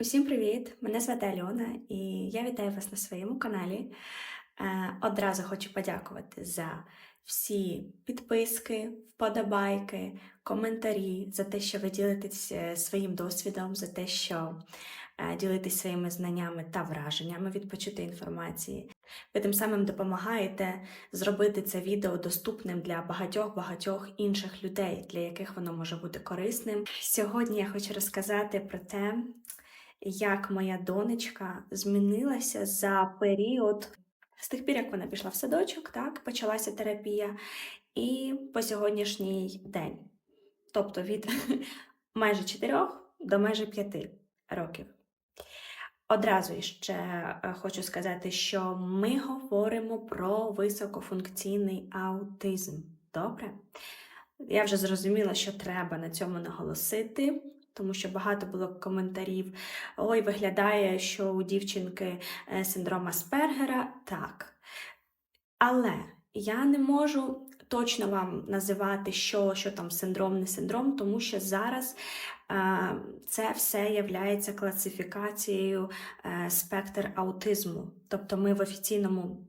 Усім привіт! Мене звати Альона і я вітаю вас на своєму каналі. Е, Одразу хочу подякувати за всі підписки, вподобайки, коментарі, за те, що ви ділитесь е, своїм досвідом, за те, що е, ділитесь своїми знаннями та враженнями від почутої інформації. Ви тим самим допомагаєте зробити це відео доступним для багатьох-багатьох інших людей, для яких воно може бути корисним. Сьогодні я хочу розказати про те, як моя донечка змінилася за період з тих пір, як вона пішла в садочок, так, почалася терапія, і по сьогоднішній день. Тобто від майже 4 до майже 5 років. Одразу іще е, хочу сказати, що ми говоримо про високофункційний аутизм. Добре? Я вже зрозуміла, що треба на цьому наголосити, тому що багато було коментарів. Ой, виглядає, що у дівчинки е, синдром Аспергера. Так. Але я не можу точно вам називати, що, що там синдром, не синдром, тому що зараз е, це все є класифікацією е, спектр аутизму. Тобто ми в офіційному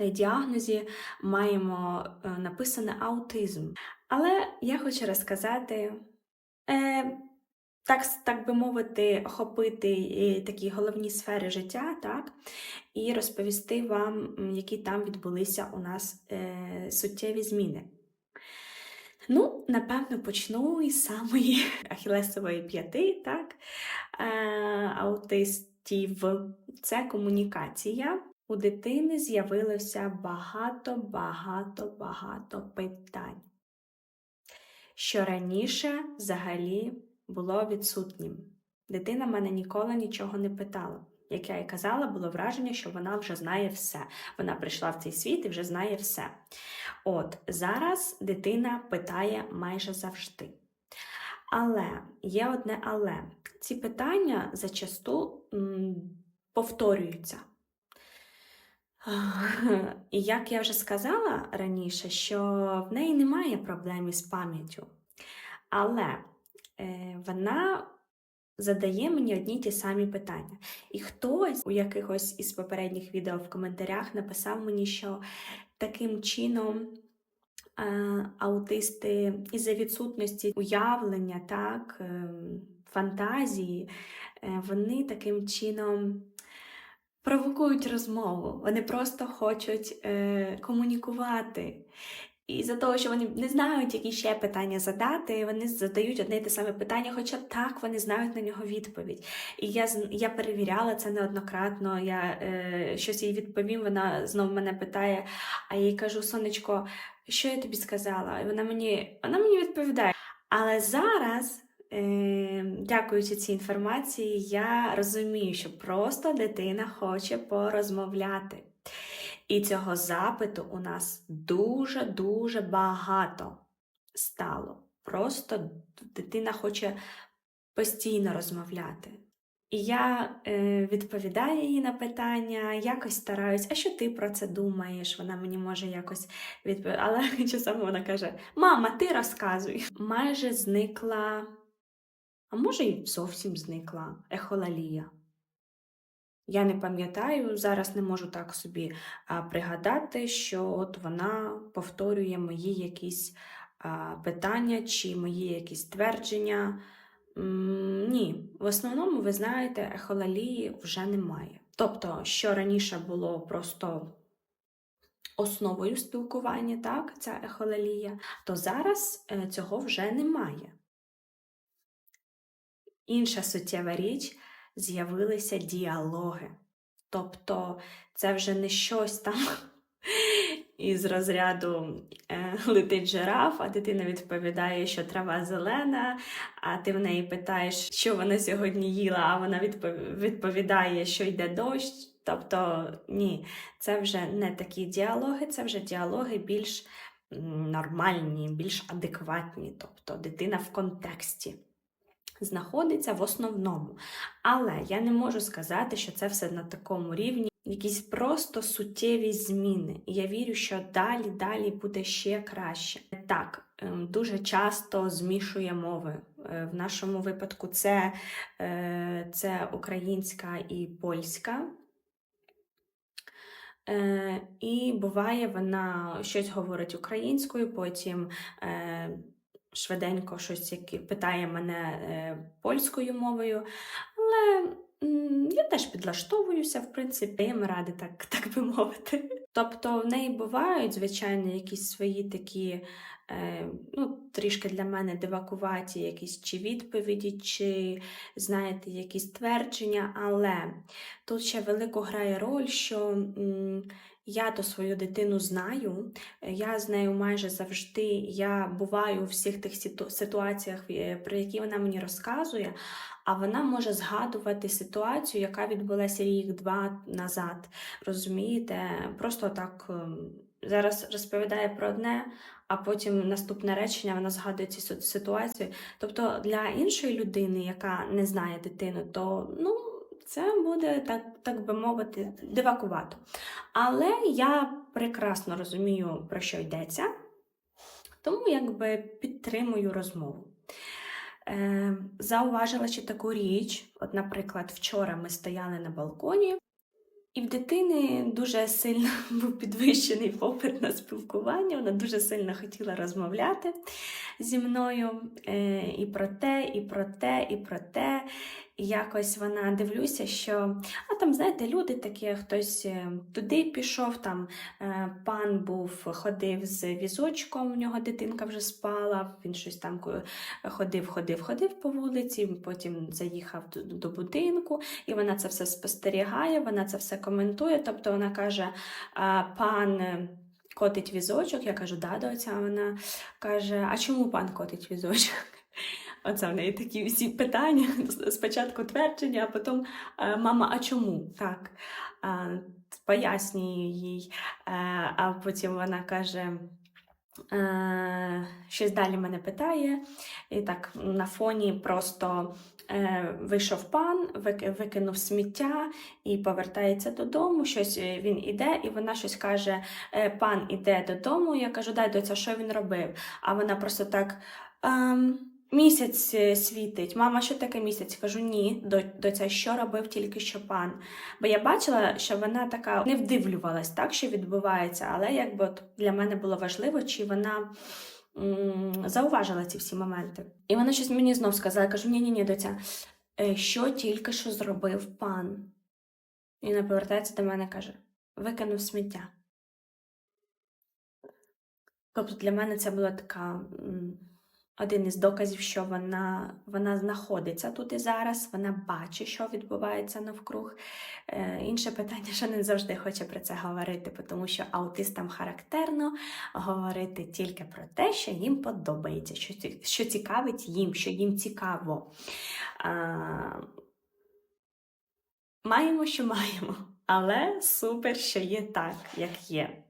діагнозі маємо е, написане аутизм. Але я хочу розказати. Е, так, так би мовити, охопити е, такі головні сфери життя, так, і розповісти вам, які там відбулися у нас е, суттєві зміни. Ну, напевно, почну із самої ахілесової п'яти, так, е, аутистів. Це комунікація. У дитини з'явилося багато, багато, багато питань, що раніше взагалі було відсутнім. Дитина мене ніколи нічого не питала. Як я і казала, було враження, що вона вже знає все. Вона прийшла в цей світ і вже знає все. От зараз дитина питає майже завжди. Але є одне але. Ці питання зачасту м, повторюються. І як я вже сказала раніше, що в неї немає проблем із пам'яттю. Але вона задає мені одні ті самі питання. І хтось у якихось із попередніх відео в коментарях написав мені, що таким чином е, аутисти із-за відсутності уявлення, так, е, фантазії, е, вони таким чином. Провокують розмову, вони просто хочуть е, комунікувати. І за того, що вони не знають, які ще питання задати, вони задають одне й те саме питання, хоча так вони знають на нього відповідь. І я я перевіряла це неоднократно. Я е, щось їй відповім, вона знову мене питає, а я їй кажу, сонечко, що я тобі сказала? І вона мені, вона мені відповідає. Але зараз, е, дякуючи цій інформації, я розумію, що просто дитина хоче порозмовляти. І цього запиту у нас дуже-дуже багато стало. Просто дитина хоче постійно розмовляти. І я е, відповідаю їй на питання, якось стараюсь, а що ти про це думаєш? Вона мені може якось відповідати. Але часом вона каже: Мама, ти розказуй. Майже зникла, а може й зовсім зникла ехолалія. Я не пам'ятаю, зараз не можу так собі пригадати, що от вона повторює мої якісь питання чи мої якісь твердження. Ні, в основному, ви знаєте, ехолалії вже немає. Тобто, що раніше було просто основою спілкування, так, ця ехолалія, то зараз е, цього вже немає. Інша суттєва річ з'явилися діалоги. Тобто це вже не щось там із розряду е, летить жираф, а дитина відповідає, що трава зелена, а ти в неї питаєш, що вона сьогодні їла, а вона відповідає, що йде дощ. Тобто, ні, це вже не такі діалоги, це вже діалоги більш нормальні, більш адекватні. Тобто дитина в контексті знаходиться в основному. Але я не можу сказати, що це все на такому рівні. Якісь просто суттєві зміни. І я вірю, що далі, далі буде ще краще. Так, ем, дуже часто змішує мови. Е, В нашому випадку це, е, це українська і польська. Е, і буває, вона щось говорить українською, потім швиденько щось яке- питає мене е, польською мовою. Але я теж підлаштовуюся, в принципі, даємо ради, так, так би мовити. Тобто в неї бувають, звичайно, якісь свої такі. е, Ну, трішки для мене дивакуваті якісь чи відповіді, чи, знаєте, якісь твердження, але Тут ще велику грає роль, що м, я то свою дитину знаю, е, я з нею майже завжди я буваю у всіх тих ситуаціях, е, про які вона мені розказує, а вона може згадувати ситуацію, яка відбулася рік-два назад. Розумієте? Просто так ем, зараз розповідає про одне, а потім наступне речення вона згадує цю ситуацію. Тобто для іншої людини, яка не знає дитину, то ну. Це буде, так, так би мовити, дивакувато. Але я прекрасно розумію, про що йдеться, тому якби підтримую розмову. Е, зауважила ще таку річ. От, наприклад, вчора ми стояли на балконі, і в дитини дуже сильно був підвищений попит на спілкування. Вона дуже сильно хотіла розмовляти зі мною е, і про те, і про те, і про те. Якось вона дивлюся, що а там, знаєте, люди такі, хтось е, туди пішов, там е, пан був, ходив з візочком, у нього дитинка вже спала, він щось там ходив, ходив, ходив по вулиці, потім заїхав до, будинку, і вона це все спостерігає, вона це все коментує. Тобто вона каже: пан. е, Котить візочок, я кажу, да, доця. А Вона каже: А чому пан котить візочок? Оце в неї такі всі питання. Спочатку твердження, а потім е, мама, а чому? Так. Е, Пояснюю їй, Е, а потім вона каже. Щось далі мене питає, і так на фоні просто вийшов пан, викинув сміття і повертається додому. Щось він іде, і вона щось каже: пан іде додому. Я кажу, дай доця, що він робив? А вона просто так. Ем, Місяць е, світить. Мама, що таке місяць? Кажу, ні, до, доця, що робив тільки що пан. Бо я бачила, що вона така не вдивлювалась, так, що відбувається, але якби от для мене було важливо, чи вона м, зауважила ці всі моменти. І вона щось мені знов сказала, кажу, ні, ні, доця, е, що тільки що зробив пан? І вона повертається до мене каже: викинув сміття. Тобто для мене це була така. м, один із доказів, що вона, вона знаходиться тут і зараз, вона бачить, що відбувається навкруг. Е, інше питання, що не завжди хоче про це говорити, тому що аутистам характерно говорити тільки про те, що їм подобається, що, що цікавить їм, що їм цікаво. А, маємо, що маємо, але супер, що є так, як є.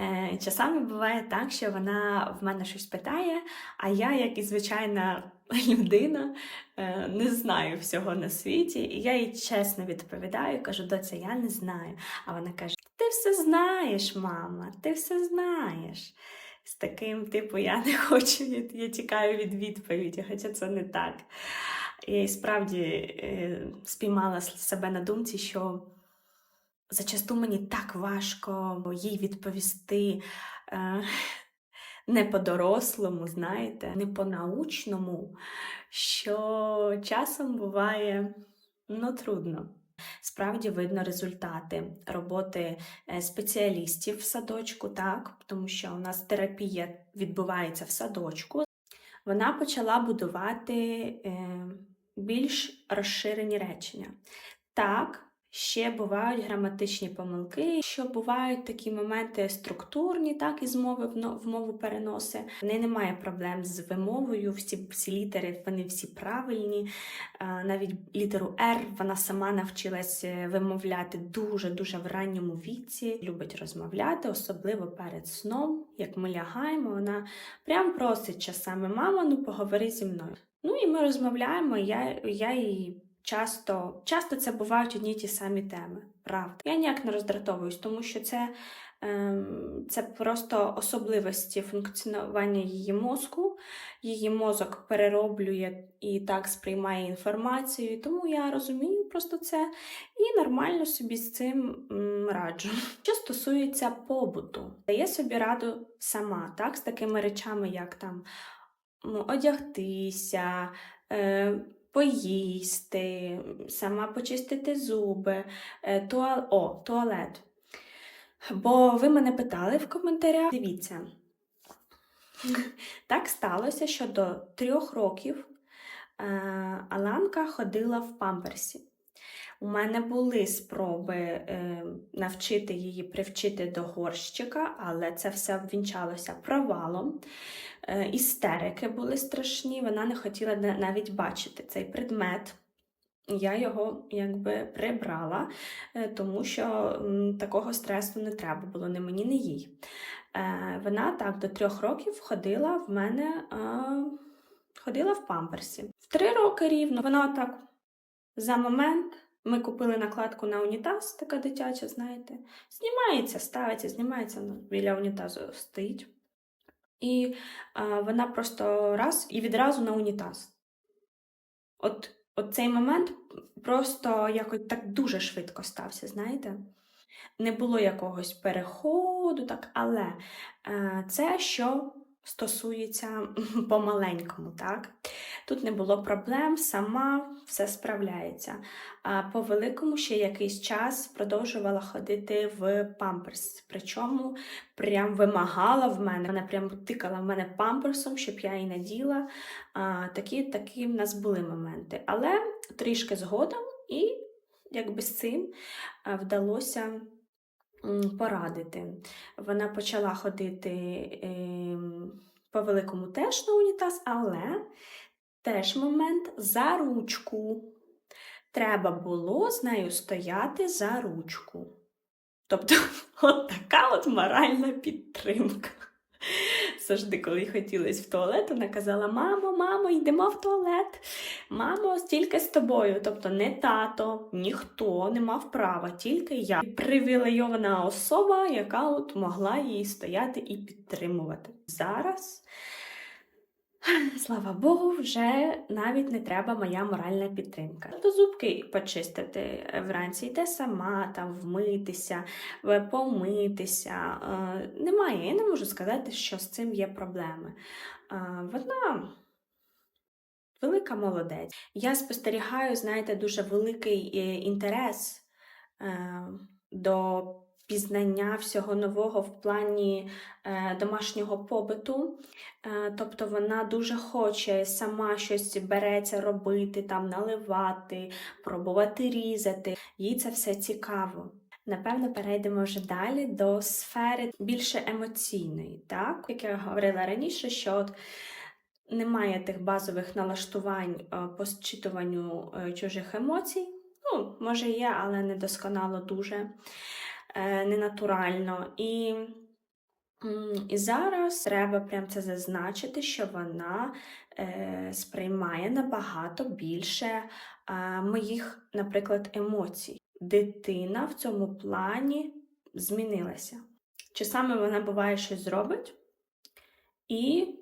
Е, часами буває так, що вона в мене щось питає, а я, як і звичайна людина, е, не знаю всього на світі, і я їй чесно відповідаю, кажу, доця, я не знаю. А вона каже: Ти все знаєш, мама, ти все знаєш. З таким, типу, я не хочу, я, тікаю від відповіді, хоча це не так. Я і справді е, спіймала себе на думці, що зачасту мені так важко їй відповісти е, не по-дорослому, знаєте, не по-научному, що часом буває ну, трудно. Справді видно результати роботи е, спеціалістів в садочку, так, тому що у нас терапія відбувається в садочку. Вона почала будувати е, більш розширені речення. Так, ще бувають граматичні помилки, що бувають такі моменти структурні, так, із мови в, мову переноси. В неї немає проблем з вимовою, всі, всі літери вони всі правильні. Навіть літеру R вона сама навчилась е, вимовляти дуже-дуже в ранньому віці. Любить розмовляти, особливо перед сном. Як ми лягаємо, вона прям просить часами мама, ну поговори зі мною. Ну і ми розмовляємо. Я, я їй часто, часто це бувають одні ті самі теми. Правда. Я ніяк не роздратовуюсь, тому що це Ем, Це просто особливості функціонування її мозку. Її мозок перероблює і так сприймає інформацію, тому я розумію просто це і нормально собі з цим м, раджу. Що стосується побуту, я собі раду сама, так, з такими речами, як там одягтися, е, поїсти, сама почистити зуби, е, туал... О, туалет. Бо ви мене питали в коментарях. Дивіться. Так сталося, що до трьох років е, Аланка ходила в памперсі. У мене були спроби е, навчити її привчити до горщика, але це все обвінчалося провалом. Е, істерики були страшні, вона не хотіла навіть бачити цей предмет. Я його якби прибрала, е, тому що такого стресу не треба було ні мені, ні їй. Е, Вона так до трьох років ходила в мене ходила в памперсі. В три роки рівно вона так за момент. Ми купили накладку на унітаз, така дитяча, знаєте. Знімається, ставиться, знімається ну, біля унітазу стоїть. І е, вона просто раз і відразу на унітаз. От, от цей момент просто якось так дуже швидко стався, знаєте? Не було якогось переходу, так, але е, це що стосується помаленькому, так? Тут не було проблем, сама все справляється. А по великому ще якийсь час продовжувала ходити в памперс. Причому прям вимагала в мене, вона прям тикала в мене памперсом, щоб я її наділа. А, такі, такі в нас були моменти. Але трішки згодом, і якби з цим вдалося порадити. Вона почала ходити ем, по великому теж на унітаз, але теж момент за ручку. Треба було з нею стояти за ручку. Тобто, от така от моральна підтримка. Завжди, коли хотілося в туалет, вона казала: Мамо, мамо, йдемо в туалет. Мамо, тільки з тобою. Тобто не тато, ніхто не мав права, тільки я. Привілейована особа, яка от могла її стояти і підтримувати. Зараз. Слава Богу, вже навіть не треба моя моральна підтримка. До зубки почистити вранці, йде сама там вмитися, помитися. Е, Немає, я не можу сказати, що з цим є проблеми. Е, Вона велика молодець. Я спостерігаю, знаєте, дуже великий е, інтерес е, до пізнання всього нового в плані е, домашнього побиту. Е, Тобто вона дуже хоче сама щось береться робити, там наливати, пробувати різати. Їй це все цікаво. Напевно, перейдемо вже далі до сфери більше емоційної, так? Як я говорила раніше, що от немає тих базових налаштувань е, по зчитуванню е, чужих емоцій. Ну, може, є, але недосконало дуже, е, ненатурально. І І зараз треба прям це зазначити, що вона е, сприймає набагато більше е, моїх, наприклад, емоцій. Дитина в цьому плані змінилася. Часами вона буває щось зробить, і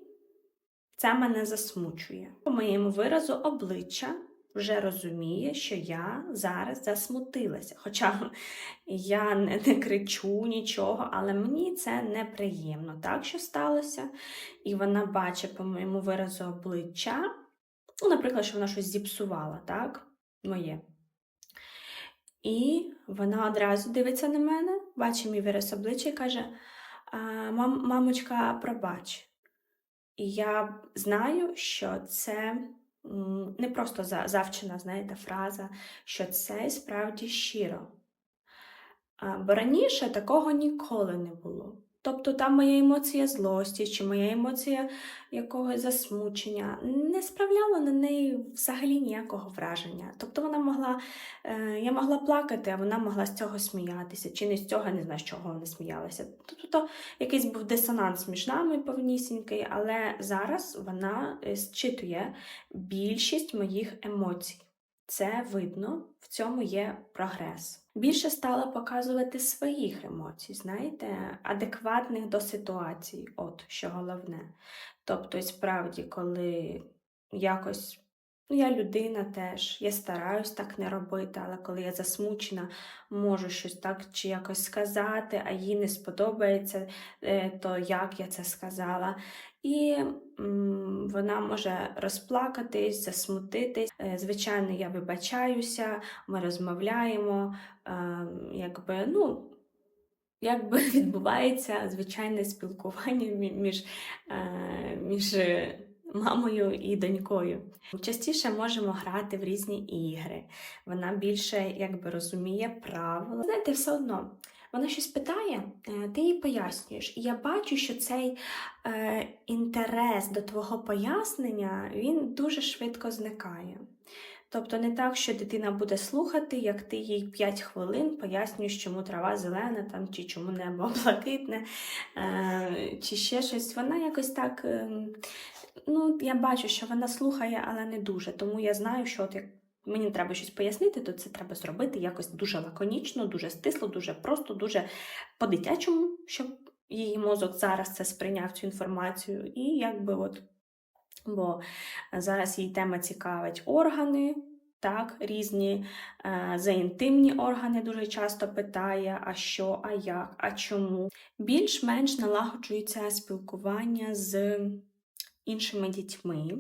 це мене засмучує. По моєму виразу обличчя вже розуміє, що я зараз засмутилася. Хоча я не, не кричу нічого, але мені це неприємно, так що сталося. І вона бачить по моєму виразу обличчя, ну, наприклад, що вона щось зіпсувала, так? Моє. І вона одразу дивиться на мене, бачить мій вираз обличчя і каже: «А, мам, мамочка, пробач. І я знаю, що це не просто завчена, знаєте, фраза, що це справді щиро. Бо раніше такого ніколи не було. Тобто там моя емоція злості чи моя емоція якогось засмучення не справляла на неї взагалі ніякого враження. Тобто вона могла, е, я могла плакати, а вона могла з цього сміятися, чи не з цього, не знаю, з чого вона сміялася. Тобто якийсь був дисонанс між нами повнісінький, але зараз вона е, зчитує більшість моїх емоцій. Це видно, в цьому є прогрес. Більше стала показувати своїх емоцій, знаєте, адекватних до ситуації, от що головне. Тобто, справді, коли якось ну, я людина теж, я стараюсь так не робити, але коли я засмучена, можу щось так чи якось сказати, а їй не сподобається, е, то як я це сказала. І вона може розплакатись, засмутитись. Е, Звичайно, я вибачаюся, ми розмовляємо, е, якби, ну, якби відбувається звичайне спілкування мі- між, е, між мамою і донькою. Частіше можемо грати в різні ігри. Вона більше якби розуміє правила. Знаєте, все одно. Вона щось питає, е, ти їй пояснюєш. І я бачу, що цей е, інтерес до твого пояснення він дуже швидко зникає. Тобто не так, що дитина буде слухати, як ти їй 5 хвилин пояснюєш, чому трава зелена, там, чи чому небо блакитне, е, чи ще щось. Вона якось так. Е, ну, я бачу, що вона слухає, але не дуже. Тому я знаю, що от як мені треба щось пояснити, то це треба зробити якось дуже лаконічно, дуже стисло, дуже просто, дуже по-дитячому, щоб її мозок зараз це сприйняв цю інформацію. І якби от, бо зараз її тема цікавить органи. Так, різні е, заінтимні органи дуже часто питає, а що, а як, а чому. Більш-менш налагоджується спілкування з іншими дітьми.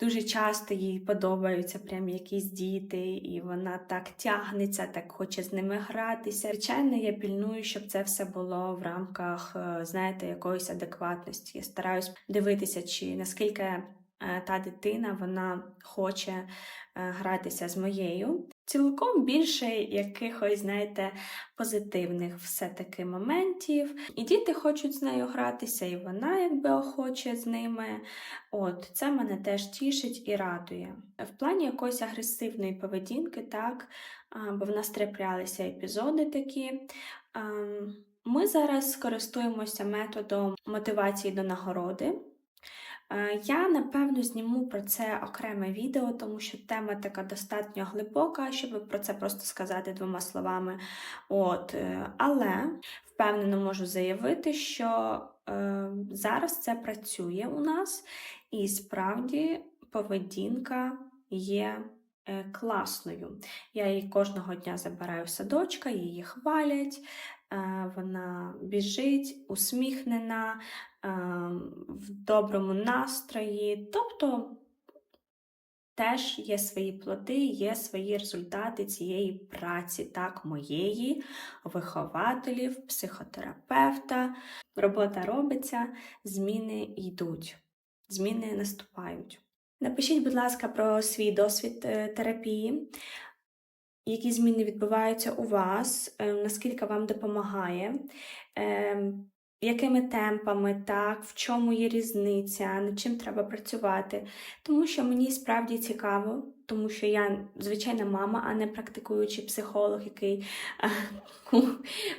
Дуже часто їй подобаються прям якісь діти, і вона так тягнеться, так хоче з ними гратися. Звичайно, я пільную, щоб це все було в рамках, е, знаєте, якоїсь адекватності. Я стараюсь дивитися, чи наскільки е, та дитина вона хоче е, гратися з моєю. Цілком більше якихось, знаєте, позитивних все-таки моментів. І діти хочуть з нею гратися, і вона якби охоче з ними. От, це мене теж тішить і радує. В плані якоїсь агресивної поведінки, так, бо в нас траплялися епізоди такі. Ми зараз користуємося методом мотивації до нагороди. Е, Я напевно зніму про це окреме відео, тому що тема така достатньо глибока, щоб про це просто сказати двома словами. От, е, але впевнено можу заявити, що е, зараз це працює у нас, і справді поведінка є е, класною. Я її кожного дня забираю в садочка, її хвалять. Е, Вона біжить, усміхнена, е, в доброму настрої. Тобто теж є свої плоди, є свої результати цієї праці, так, моєї, вихователів, психотерапевта. Робота робиться, зміни йдуть, зміни наступають. Напишіть, будь ласка, про свій досвід е, терапії. Які зміни відбуваються у вас, е, наскільки вам допомагає, е, якими темпами, так, в чому є різниця, над чим треба працювати. Тому що мені справді цікаво, тому що я звичайна мама, а не практикуючий психолог, який е,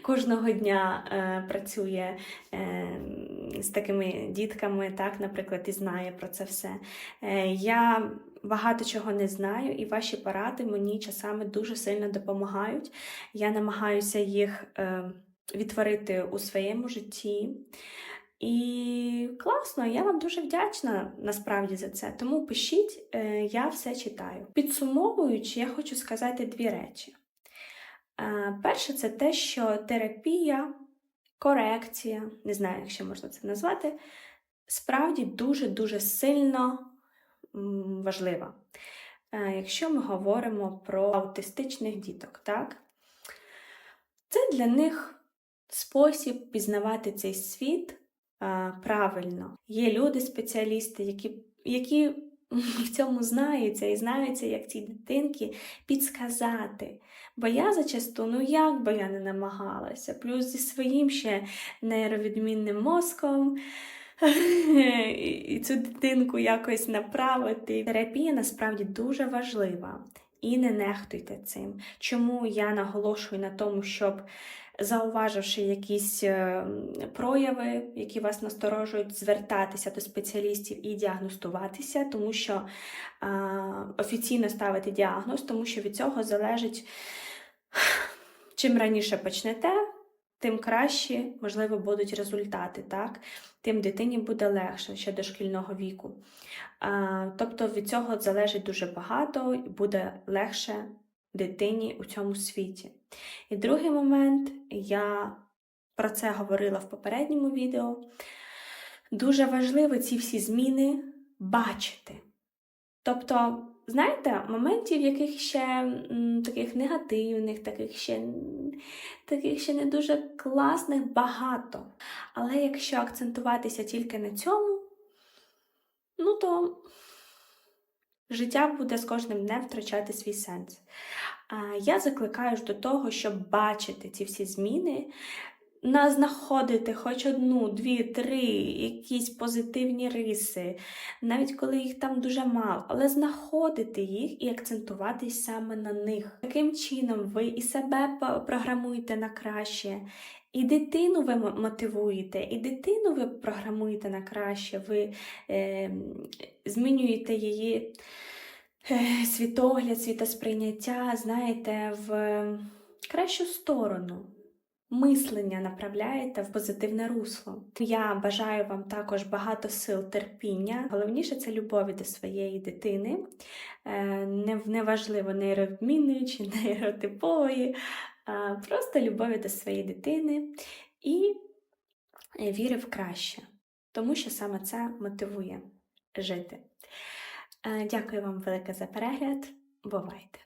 кожного дня е, працює е, з такими дітками, так, наприклад, і знає про це все. Я багато чого не знаю, і ваші поради мені часами дуже сильно допомагають. Я намагаюся їх е, відтворити у своєму житті. І класно, я вам дуже вдячна насправді за це. Тому пишіть, е, я все читаю. Підсумовуючи, я хочу сказати дві речі. Е, Перше, це те, що терапія, корекція, не знаю, як ще можна це назвати, справді дуже-дуже сильно важлива. Е, Якщо ми говоримо про аутистичних діток, так? Це для них спосіб пізнавати цей світ а, правильно. Є люди, спеціалісти, які, які в цьому знаються і знаються, як цій дитинки підсказати. Бо я зачасту, ну як би я не намагалася, плюс зі своїм ще нейровідмінним мозком. І цю дитинку якось направити. Терапія насправді дуже важлива. І не нехтуйте цим. Чому я наголошую на тому, щоб, зауваживши якісь е, прояви, які вас насторожують, звертатися до спеціалістів і діагностуватися, тому що а, офіційно ставити діагноз, тому що від цього залежить, чим раніше почнете, тим краще, можливо, будуть результати, так? Тим дитині буде легше ще до шкільного віку. А, тобто від цього залежить дуже багато і буде легше дитині у цьому світі. І другий момент, я про це говорила в попередньому відео. Дуже важливо ці всі зміни бачити. Тобто, знаєте, моментів, яких ще таких негативних, таких ще, таких ще не дуже класних багато. Але якщо акцентуватися тільки на цьому, ну то життя буде з кожним днем втрачати свій сенс. Я закликаю ж до того, щоб бачити ці всі зміни, на знаходити хоч одну, дві, три якісь позитивні риси, навіть коли їх там дуже мало, але знаходити їх і акцентуватись саме на них. Таким чином ви і себе програмуєте на краще, і дитину ви мотивуєте, і дитину ви програмуєте на краще, ви е, змінюєте її е, світогляд, світосприйняття, знаєте, в кращу сторону. Мислення направляєте в позитивне русло. Я бажаю вам також багато сил, терпіння. Головніше це любові до своєї дитини. Е, не- Неважливо нейровідмінної чи нейротипової, просто любові до своєї дитини і е, віри в краще, тому що саме це мотивує жити. Е, Дякую вам велике за перегляд. Бувайте!